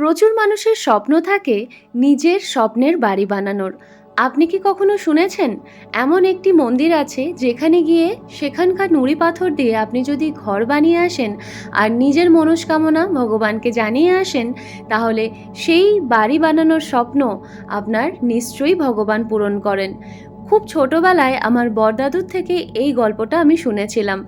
প্রচুর মানুষের স্বপ্ন থাকে নিজের স্বপ্নের বাড়ি বানানোর। আপনি কি কখনো শুনেছেন? এমন একটি মন্দির আছে যেখানে গিয়ে সেখানকার নুড়ি পাথর দিয়ে আপনি যদি ঘর বানিয়ে আসেন আর নিজের মনস্কামনা ভগবানকে জানিয়ে আসেন, তাহলে সেই বাড়ি বানানোর স্বপ্ন আপনার নিশ্চয়ই ভগবান পূরণ করেন। খুব ছোটবেলায় আমার বরদাদুর থেকে এই গল্পটা আমি শুনেছিলাম।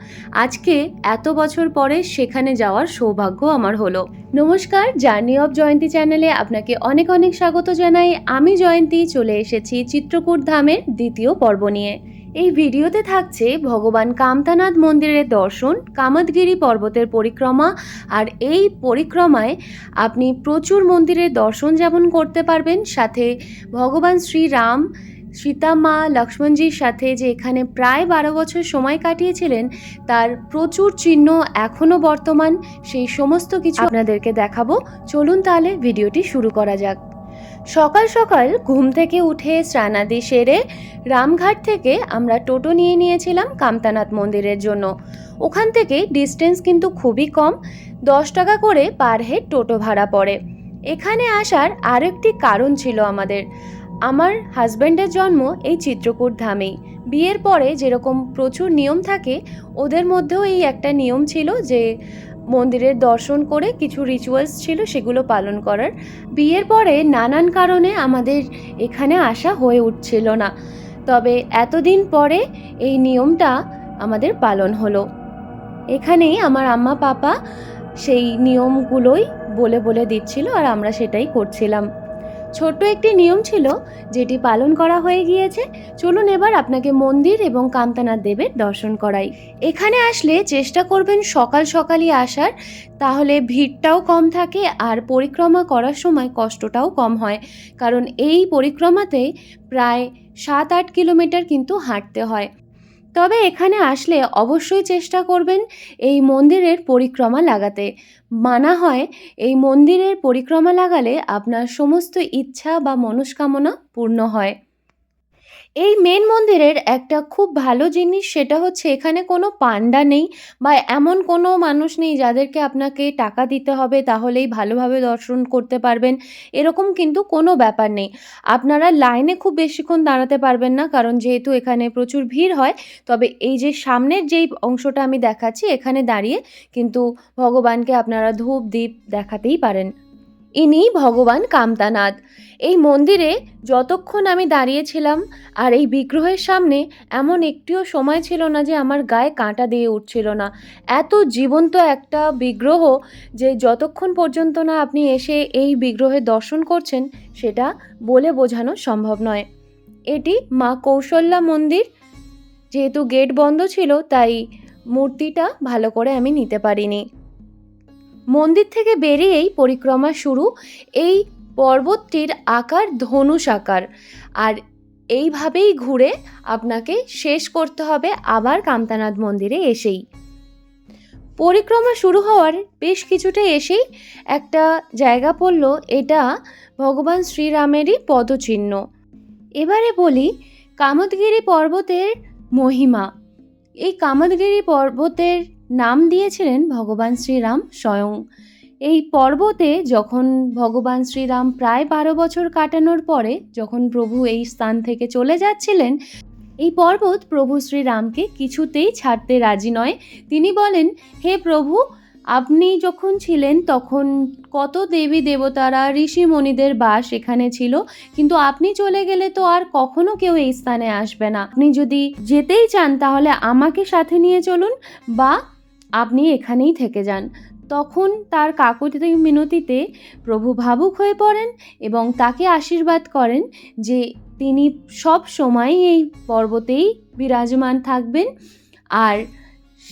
আজকে এত বছর পরে সেখানে যাওয়ার সৌভাগ্য আমার হলো। নমস্কার, জার্নি অফ জয়ন্তী চ্যানেলে আপনাকে অনেক অনেক স্বাগত জানাই। আমি জয়ন্তী, চলে এসেছি চিত্রকূট ধামের দ্বিতীয় পর্ব নিয়ে। এই ভিডিওতে থাকছে ভগবান কামতানাথ মন্দিরের দর্শন, কামতগিরি পর্বতের পরিক্রমা, আর এই পরিক্রমায় আপনি প্রচুর মন্দিরের দর্শন যেমন করতে পারবেন। সাথে ভগবান শ্রীরাম সীতা মা লক্ষ্মণজির সাথে যে এখানে প্রায় বারো বছর সময় কাটিয়েছিলেন, তার প্রচুর চিহ্ন এখনও বর্তমান, সেই সমস্ত কিছু আপনাদেরকে দেখাবো। চলুন তাহলে ভিডিওটি শুরু করা যাক। সকাল সকাল ঘুম থেকে উঠে স্নানাদি সেরে রামঘাট থেকে আমরা টোটো নিয়ে নিয়েছিলাম কামতানাথ মন্দিরের জন্য। ওখান থেকে ডিস্টেন্স কিন্তু খুবই কম, দশ টাকা করে পার হেড টোটো ভাড়া পড়ে। এখানে আসার আরেকটি কারণ ছিল আমাদের। আমার হাজব্যান্ডের জন্ম এই চিত্রকূট ধামেই বিয়ের পরে যেরকম প্রচুর নিয়ম থাকে, ওদের মধ্যেও এই একটা নিয়ম ছিল যে, মন্দিরের দর্শন করে কিছু রিচুয়ালস ছিল সেগুলো পালন করার। বিয়ের পরে নানান কারণে আমাদের এখানে আসা হয়ে উঠছিল না। তবে এতদিন পরে এই নিয়মটা আমাদের পালন হলো। এখানেই আমার আম্মা পাপা সেই নিয়মগুলোই বলে বলে দিচ্ছিল আর আমরা সেটাই করছিলাম। ছোট্ট একটি নিয়ম ছিল, যেটি পালন করা হয়ে গিয়েছে। চলুন এবার আপনাকে মন্দির এবং কান্তানাথ দেবের দর্শন করাই। এখানে আসলে চেষ্টা করবেন সকাল সকালই আসার, তাহলে ভিড়টাও কম থাকে আর পরিক্রমা করার সময় কষ্টটাও কম হয়। কারণ এই পরিক্রমাতে প্রায় সাত আট কিলোমিটার কিন্তু হাঁটতে হয়। তবে এখানে আসলে অবশ্যই চেষ্টা করবেন এই মন্দিরের পরিক্রমা লাগাতে। মানা হয় এই মন্দিরের পরিক্রমা লাগালে আপনার সমস্ত ইচ্ছা বা মনস্কামনা পূর্ণ হয়। এই মেন মন্দিরের একটা খুব ভালো জিনিস সেটা হচ্ছে এখানে কোনো পান্ডা নেই বা এমন কোনো মানুষ নেই যাদেরকে আপনাকে টাকা দিতে হবে তাহলেই ভালোভাবে দর্শন করতে পারবেন। এরকম কিন্তু কোনো ব্যাপার নেই। আপনারা লাইনে খুব বেশিক্ষণ দাঁড়াতে পারবেন না কারণ যেহেতু এখানে প্রচুর ভিড় হয়, তবে এই যে সামনের যেই অংশটা আমি দেখাচ্ছি এখানে দাঁড়িয়ে কিন্তু ভগবানকে আপনারা ধূপ দ্বীপ দেখাতেই পারেন। ইনি ভগবান কামতানাথ। এই মন্দিরে যতক্ষণ আমি দাঁড়িয়েছিলাম আর এই বিগ্রহের সামনে এমন একটিও সময় ছিল না যে আমার গায়ে কাঁটা দিয়ে উঠছিল না। এত জীবন্ত একটা বিগ্রহ যে যতক্ষণ পর্যন্ত না আপনি এসে এই বিগ্রহের দর্শন করছেন, সেটা বলে বোঝানো সম্ভব নয়। এটি মা কৌশল্যা মন্দির। যেহেতু গেট বন্ধ ছিল, তাই মূর্তিটা ভালো করে আমি নিতে পারিনি। মন্দির থেকে বেরিয়েই পরিক্রমা শুরু। এই পর্বতটির আকার ধনুষ আকার। আর এইভাবেই ঘুরে আপনাকে শেষ করতে হবে আবার কামতানাথ মন্দিরে এসেই। পরিক্রমা শুরু হওয়ার বেশ কিছুটা এসেই একটা জায়গা পড়ল, এটা ভগবান শ্রীরামেরই পদচিহ্ন। এবারে বলি, কামতগিরি পর্বতের মহিমা। এই কামতগিরি পর্বতের নাম দিয়েছিলেন ভগবান শ্রীরাম স্বয়ং। এই পর্বতে যখন ভগবান শ্রীরাম প্রায় বারো বছর কাটানোর পরে যখন প্রভু এই স্থান থেকে চলে যাচ্ছিলেন, এই পর্বত প্রভু শ্রীরামকে কিছুতেই ছাড়তে রাজি নয়। তিনি বলেন, হে প্রভু, আপনি যখন ছিলেন তখন কত দেবী দেবতারা, ঋষি মণিদের বাস এখানে ছিল। কিন্তু আপনি চলে গেলে তো আর কখনো কেউ এই স্থানে আসবে না। আপনি যদি যেতেই চান তাহলে আমাকে সাথে নিয়ে চলুন বা আপনি এখানেই থেকে যান। তখন তার কাকুতি মিনতিতে প্রভু ভাবুক হয়ে পড়েন এবং তাকে আশীর্বাদ করেন যে তিনি সব সময় এই পর্বতেই বিরাজমান থাকবেন। আর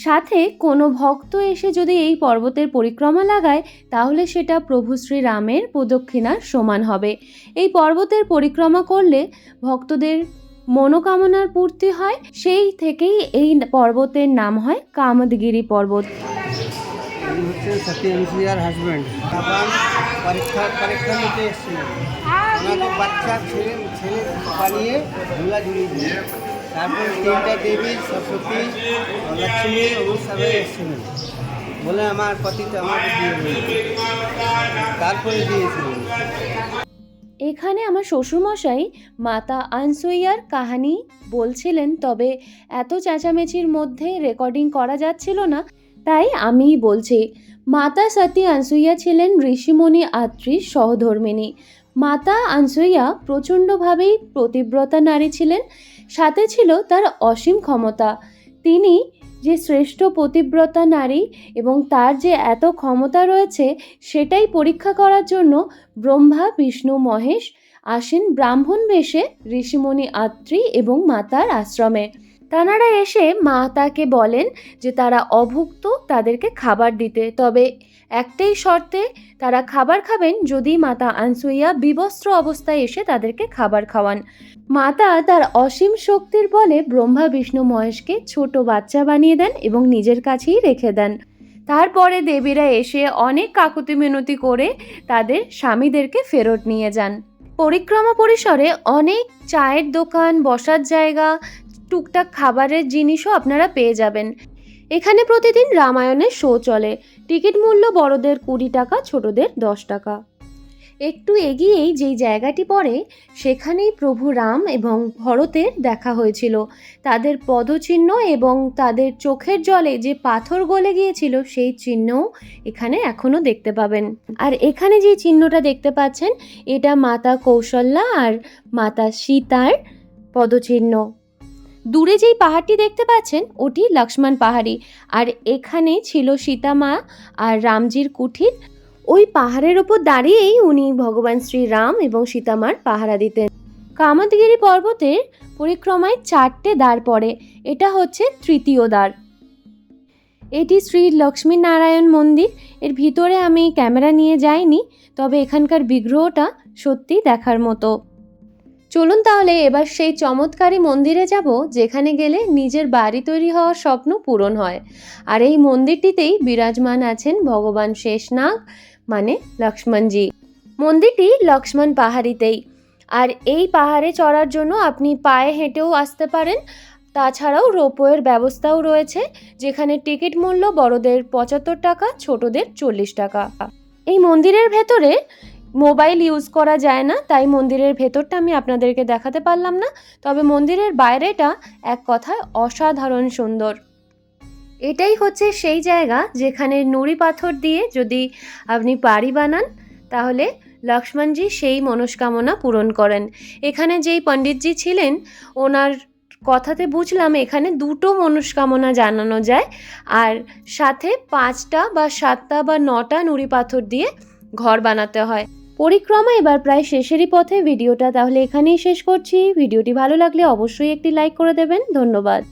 সাথে কোনো ভক্ত এসে যদি এই পর্বতের পরিক্রমা লাগায়, তাহলে সেটা প্রভু শ্রীরামের প্রদক্ষিণার সমান হবে। এই পর্বতের পরিক্রমা করলে ভক্তদের মনোকামনার পূর্তি হয়, সেই থেকেই এই পর্বতের নাম হয় কামদগিরি পর্বত। হাজব্যান্ড এসেছিলেন। বাচ্চা বানিয়ে দিয়ে সরস্বতী এসেছিলেন। বলে আমার পতিতে আমাকে দিয়ে। তারপরে দিয়েছিলেন। এখানে আমার শ্বশুরমশাই মাতা আনসুইয়ার কাহানি বলছিলেন, তবে এত চেঁচামেচির মধ্যে রেকর্ডিং করা যাচ্ছিল না, তাই আমিই বলছি, মাতা সতী আনসুইয়া ছিলেন ঋষিমণি আত্রির সহধর্মিণী। মাতা আনসুইয়া প্রচণ্ডভাবেই প্রতিব্রতা নারী ছিলেন, সাথে ছিল তার অসীম ক্ষমতা। তিনি যে শ্রেষ্ঠ পতিব্রতা নারী এবং তার যে এত ক্ষমতা রয়েছে, সেটাই পরীক্ষা করার জন্য ব্রহ্মা, বিষ্ণু, মহেশ আসেন ব্রাহ্মণ বেশে ঋষিমণি আত্রি এবং মাতার আশ্রমে। তানারা এসে মাতাকে বলেন যে তারা অভুক্ত, তাদেরকে খাবার দিতে। তবে একটাই শর্তে, তারা খাবার খাবেন যদি মাতা আনসুইয়া বিবস্ত্র অবস্থায় এসে তাদেরকে খাবার খাওয়ান। মাতা তার অসীম শক্তির বলে ব্রহ্মা, বিষ্ণু, মহেশকে ছোট বাচ্চা বানিয়ে দেন এবং নিজের কাছেই রেখে দেন। তারপরে দেবীরা এসে অনেক কাকুতি মিনতি করে তাদের স্বামীদেরকে ফেরত নিয়ে যান। পরিক্রমা পরিসরে অনেক চায়ের দোকান, বসার জায়গা, টুকটাক খাবারের জিনিসও আপনারা পেয়ে যাবেন। এখানে প্রতিদিন রামায়ণের শো চলে। টিকিট মূল্য বড়দের কুড়ি টাকা, ছোটদের দশ টাকা। একটু এগিয়েই যেই জায়গাটি পড়ে, সেখানেই প্রভু রাম এবং ভরতের দেখা হয়েছিল। তাদের পদচিহ্ন এবং তাদের চোখের জলে যে পাথর গলে গিয়েছিল, সেই চিহ্নও এখানে এখনও দেখতে পাবেন। আর এখানে যে চিহ্নটা দেখতে পাচ্ছেন, এটা মাতা কৌশল্যা আর মাতা সীতার পদচিহ্ন। দূরে যেই পাহাড়টি দেখতে পাচ্ছেন, ওটি লক্ষ্মণ পাহাড়ি। আর এখানে ছিল সীতা মা আর রামজির কুঠির ওই পাহাড়ের ওপর দাঁড়িয়েই উনি ভগবান শ্রীরাম এবং সীতামার পাহারা দিতেন। কামতগিরি পর্বতের পরিক্রমায় চারটে দ্বার পড়ে, এটা হচ্ছে তৃতীয় দ্বার। এটি শ্রী লক্ষ্মী নারায়ণ মন্দির, এর ভিতরে আমি ক্যামেরা নিয়ে যাইনি, তবে এখানকার বিগ্রহটা সত্যি দেখার মতো। চলুন তাহলে এবার সেই চমৎকারী মন্দিরে যাব, যেখানে গেলে নিজের বাড়ি তৈরি হওয়ার স্বপ্ন পূরণ হয়। আর এই মন্দিরটিতেই বিরাজমান আছেন ভগবান শেষনাগ মানে লক্ষ্মণজি। মন্দিরটি লক্ষ্মণ পাহাড়িতেই। আর এই পাহাড়ে চড়ার জন্য আপনি পায়ে হেঁটেও আসতে পারেন। তাছাড়াও রোপওয়ের ব্যবস্থাও রয়েছে, যেখানে টিকিট মূল্য বড়দের পঁচাত্তর টাকা, ছোটদের চল্লিশ টাকা। এই মন্দিরের ভেতরে মোবাইল ইউজ করা যায় না, তাই মন্দিরের ভেতরটা আমি আপনাদেরকে দেখাতে পারলাম না। তবে মন্দিরের বাইরেটা এক কথায় অসাধারণ সুন্দর। এটাই হচ্ছে সেই জায়গা যেখানে নুড়ি পাথর দিয়ে যদি আপনি বাড়ি বানান, তাহলে লক্ষ্মণজি সেই মনস্কামনা পূরণ করেন। এখানে যেই পণ্ডিতজি ছিলেন, ওনার কথাতে বুঝলাম এখানে দুটো মনস্কামনা জানানো যায়, আর সাথে পাঁচটা বা সাতটা বা নটা নুড়ি পাথর দিয়ে ঘর বানাতে হয়। পরিক্রমা এবার প্রায় শেষেরই পথে। ভিডিওটা তাহলে এখানেই শেষ করছি। ভিডিওটি ভালো লাগলে অবশ্যই একটি লাইক করে দেবেন। ধন্যবাদ।